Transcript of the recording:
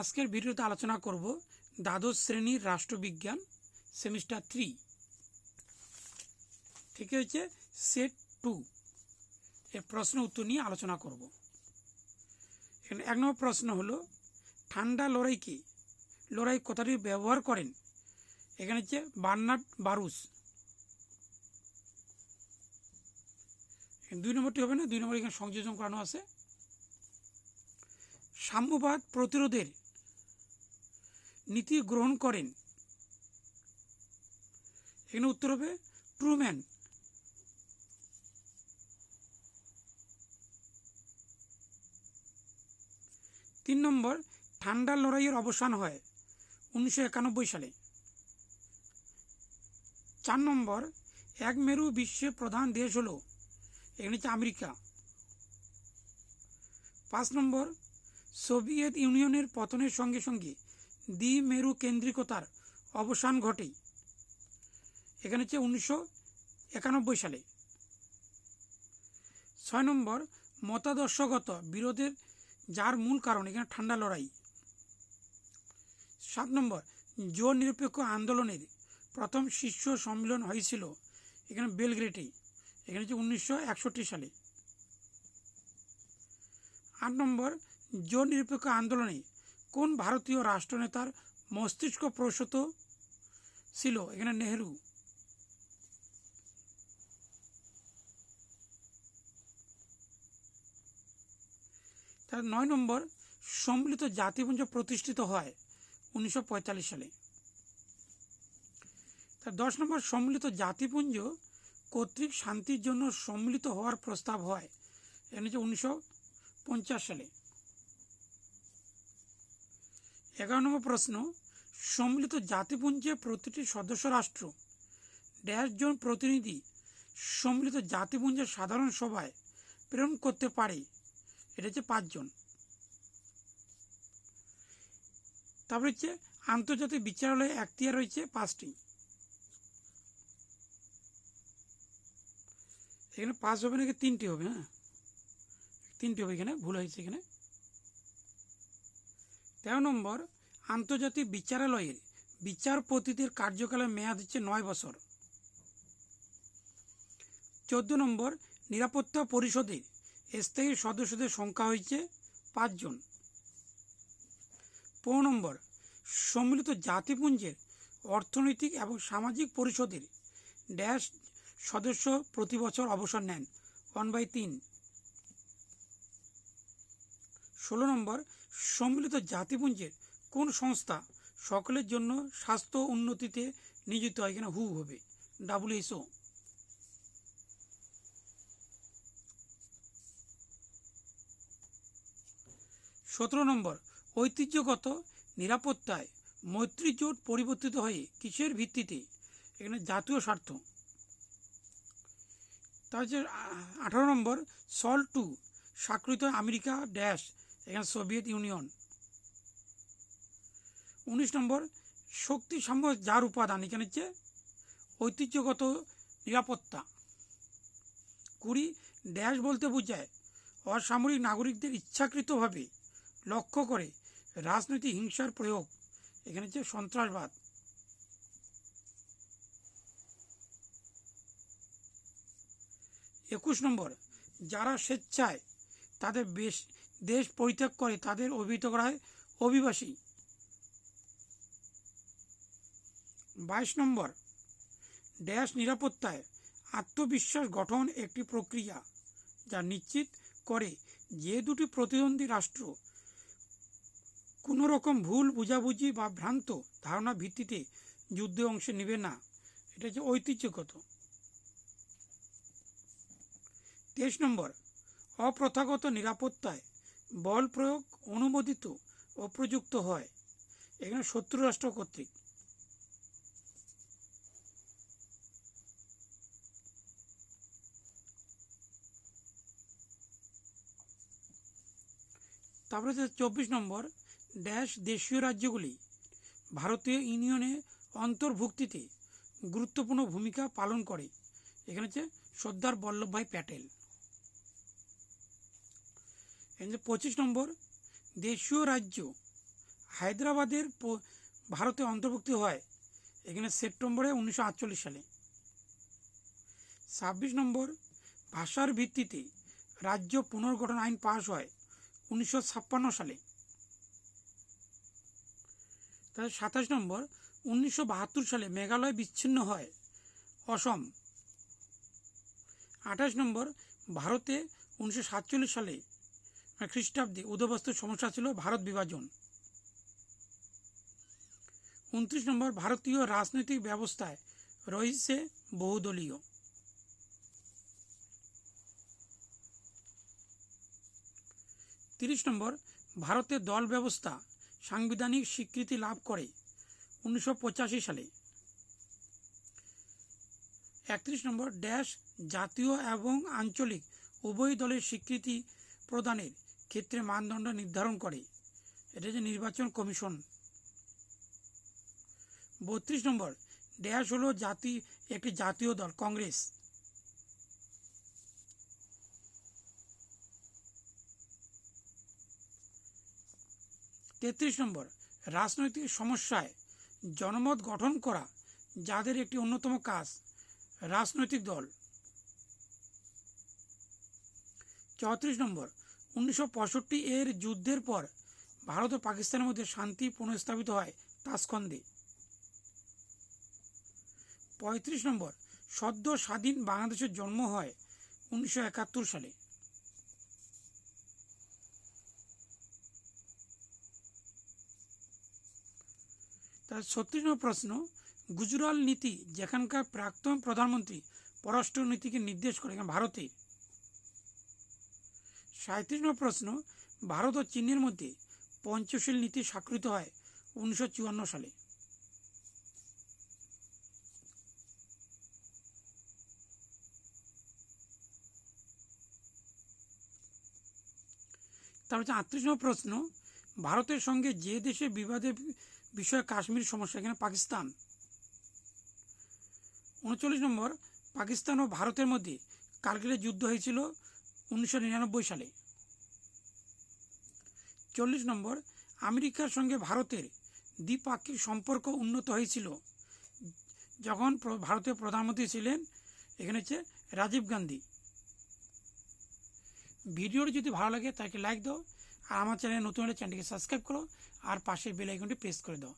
আজকের ভিডিওতে আলোচনা করব দ্বাদশ শ্রেণির রাষ্ট্রবিজ্ঞান সেমিস্টার থ্রি। থেকে হচ্ছে সেট টু এর প্রশ্ন উত্তর নিয়ে আলোচনা করব। এখানে এক নম্বর প্রশ্ন হলো, ঠান্ডা লড়াইকে, লড়াই কথাটি ব্যবহার করেন। এখানে হচ্ছে বার্নার্ড বারুস। দুই নম্বরটি হবে না, দুই নম্বর এখানে সংযোজন করানো আছে। সাম্যবাদ প্রতিরোধের নীতি গ্রহণ করেন। এখানে উত্তর হবে, ট্রুম্যান। তিন নম্বর, ঠান্ডা লড়াইয়ের অবসান হয় উনিশশো একানব্বই সালে। চার নম্বর, এক মেরু বিশ্বের প্রধান দেশ হলো, এখানে হচ্ছে আমেরিকা। পাঁচ নম্বর, সোভিয়েত ইউনিয়নের পতনের সঙ্গে সঙ্গে দ্বি মেরু কেন্দ্রিকতার অবসান ঘটে এখানে হচ্ছে উনিশশো একানব্বই সালে। ছয় নম্বর, মতাদর্শগত বিরোধের যার মূল কারণ, এখানে ঠান্ডা লড়াই। সাত নম্বর জোর নিরপেক্ষ আন্দোলনের প্রথম শীর্ষ সম্মেলন হয়েছিল এখানে বেলগ্রেটে এখানে হচ্ছে উনিশশো একষট্টি সালে। আট নম্বর জোর নিরপেক্ষ আন্দোলনে কোন ভারতীয় রাষ্ট্রনেতার মস্তিষ্ক প্রসূত ছিল? এখানে নেহেরু। তার নয় নম্বর, সম্মিলিত জাতিপুঞ্জ প্রতিষ্ঠিত হয় উনিশশো পঁয়তাল্লিশ সালে। তার দশ নম্বর, সম্মিলিত জাতিপুঞ্জ কর্তৃক শান্তির জন্য সম্মিলিত হওয়ার প্রস্তাব হয় এখানে হচ্ছে উনিশশো পঞ্চাশ সালে। এগারো নম্বর প্রশ্ন, সম্মিলিত জাতিপুঞ্জে প্রতিটি সদস্য রাষ্ট্র ড্যাশ জন প্রতিনিধি সম্মিলিত জাতিপুঞ্জের সাধারণ সভায় প্রেরণ করতে পারে। এটা হচ্ছে পাঁচজন তারপরে হচ্ছে আন্তর্জাতিক বিচারালয়ে এখতিয়ার রয়েছে পাঁচটি। এখানে পাঁচ হবে নাকি তিনটি হবে হ্যাঁ? তিনটি হবে এখানে, ভুল হয়েছে এখানে। তেরো নম্বর, আন্তর্জাতিক বিচারালয়ের বিচারপতিদের কার্যকালের মেয়াদ হচ্ছে নয় বছর। চোদ্দ নম্বর, নিরাপত্তা পরিষদের স্থায়ী সদস্যদের সংখ্যা হয়েছে পাঁচজন পনেরো নম্বর, সম্মিলিত জাতিপুঞ্জের অর্থনৈতিক এবং সামাজিক পরিষদের ড্যাশ সদস্য প্রতি বছর অবসর নেন। ওয়ান বাই তিন। ষোলো নম্বর, সম্মিলিত জাতিপুঞ্জের কোন সংস্থা সকলের জন্য স্বাস্থ্য উন্নতিতে নিয়োজিত হয় এখানে হু হবে। ডাব্লিউএসও সতেরো নম্বর, ঐতিহ্যগত নিরাপত্তায় মৈত্রী জোট পরিবর্তিত হয়ে কিসের ভিত্তিতে? এখানে জাতীয় স্বার্থ। তার আঠারো নম্বর সল টু স্বাক্ষরিত আমেরিকা ড্যাশ। এখানে সোভিয়েত ইউনিয়ন। উনিশ নম্বর, শক্তি সাম্য যার উপাদান? এখানে হচ্ছে ঐতিহ্যগত নিরাপত্তা। কুড়ি, ড্যাশ বলতে বোঝায় অসামরিক নাগরিকদের ইচ্ছাকৃতভাবে লক্ষ্য করে রাজনৈতিক হিংসার প্রয়োগ। এখানে হচ্ছে সন্ত্রাসবাদ। একুশ নম্বর, যারা স্বেচ্ছায় তাদের বেশ দেশ পরিত্যাগ করে তাদের অভিহিত করা হয় অভিবাসী। বাইশ নম্বর ড্যাশ নিরাপত্তায় আত্মবিশ্বাস গঠন একটি প্রক্রিয়া যা নিশ্চিত করে যে দুটি প্রতিদ্বন্দ্বী রাষ্ট্র কোনো রকম ভুল, বুঝাবুঝি বা ভ্রান্ত ধারণা ভিত্তিতে যুদ্ধে অংশ নেবে না। এটা হচ্ছে ঐতিহ্যগত। তেইশ নম্বর, অপ্রথাগত নিরাপত্তায় বল প্রয়োগ অনুমোদিত ও প্রযুক্ত হয়। এখানে শত্রু রাষ্ট্র কর্তৃক। তারপরে হচ্ছে চব্বিশ নম্বর, ড্যাশ দেশীয় রাজ্যগুলি। ভারতীয় ইউনিয়নে অন্তর্ভুক্তিতে গুরুত্বপূর্ণ ভূমিকা পালন করে। এখানে হচ্ছে সর্দার বল্লভভাই প্যাটেল। পঁচিশ নম্বর, দেশীয় রাজ্য হায়দ্রাবাদের ভারতে অন্তর্ভুক্ত হয়, এখানে সেপ্টেম্বরে উনিশশো আটচল্লিশ সালে। ছাব্বিশ নম্বর, ভাষার ভিত্তিতে রাজ্য পুনর্গঠন আইন পাশ হয় উনিশশো ছাপ্পান্ন সালে। তাহলে সাতাশ নম্বর, উনিশশো বাহাত্তর সালে মেঘালয় বিচ্ছিন্ন হয়, অসম। আঠাশ নম্বর, ভারতে উনিশশো সাতচল্লিশ সালে খ্রিস্টাব্দে উদবস্তুর সমস্যা ছিল ভারত বিভাজন। উনত্রিশ নম্বর, ভারতীয় রাজনৈতিক ব্যবস্থায় রয়েছে বহুদলীয়। তিরিশ নম্বর, ভারতে দল ব্যবস্থা সাংবিধানিক স্বীকৃতি লাভ করে উনিশশো পঁচাশি সালে। একত্রিশ নম্বর ড্যাশ জাতীয় এবং আঞ্চলিক উভয় দলের স্বীকৃতি প্রদানের ক্ষেত্রে মানদণ্ড নির্ধারণ করে। এটা যে নির্বাচন কমিশন। বত্রিশ নম্বর, ড্যাশ হলো জাতি, একটি জাতীয় দল, কংগ্রেস। তেত্রিশ নম্বর, রাজনৈতিক সমস্যায় জনমত গঠন করা যাদের একটি অন্যতম কাজ, রাজনৈতিক দল। চৌত্রিশ নম্বর উনিশশো পঁয়ষট্টি এর যুদ্ধের পর ভারত ও পাকিস্তানের মধ্যে শান্তি পুনঃস্থাপিত হয় তাসখন্দে। পঁয়ত্রিশ নম্বর, সদ্য স্বাধীন বাংলাদেশের জন্ম হয় উনিশশো একাত্তর সালে। তার ছত্রিশ নম্বর প্রশ্ন, গুজরাল নীতি যেখানকার প্রাক্তন প্রধানমন্ত্রী পররাষ্ট্র নীতিকে নির্দেশ করে, এখানে ভারতে সাঁত্রিশ নম্বর প্রশ্ন, ভারত ও চীনের মধ্যে পঞ্চশীল নীতি স্বাক্ষরিত হয় উনিশশো চুয়ান্ন সালে। তার হচ্ছে আটত্রিশ নম্বর প্রশ্ন, ভারতের সঙ্গে যে দেশে বিবাদের বিষয়ে কাশ্মীর সমস্যা, এখানে পাকিস্তান। উনচল্লিশ নম্বর, পাকিস্তান ও ভারতের মধ্যে কার্গিলের যুদ্ধ হয়েছিল উনিশশো নিরানব্বই সালে। চল্লিশ নম্বর, আমেরিকার সঙ্গে ভারতের দ্বিপাক্ষিক সম্পর্ক উন্নত হয়েছিল। যখন ভারতের প্রধানমন্ত্রী ছিলেন, এখানে হচ্ছে রাজীব গান্ধী। ভিডিওটি যদি ভালো লাগে তাকে লাইক দাও, আর আমার চ্যানেল নতুন হলে চ্যানেলটিকে সাবস্ক্রাইব করো, আর পাশে বেল আইকনটি প্রেস করে দাও।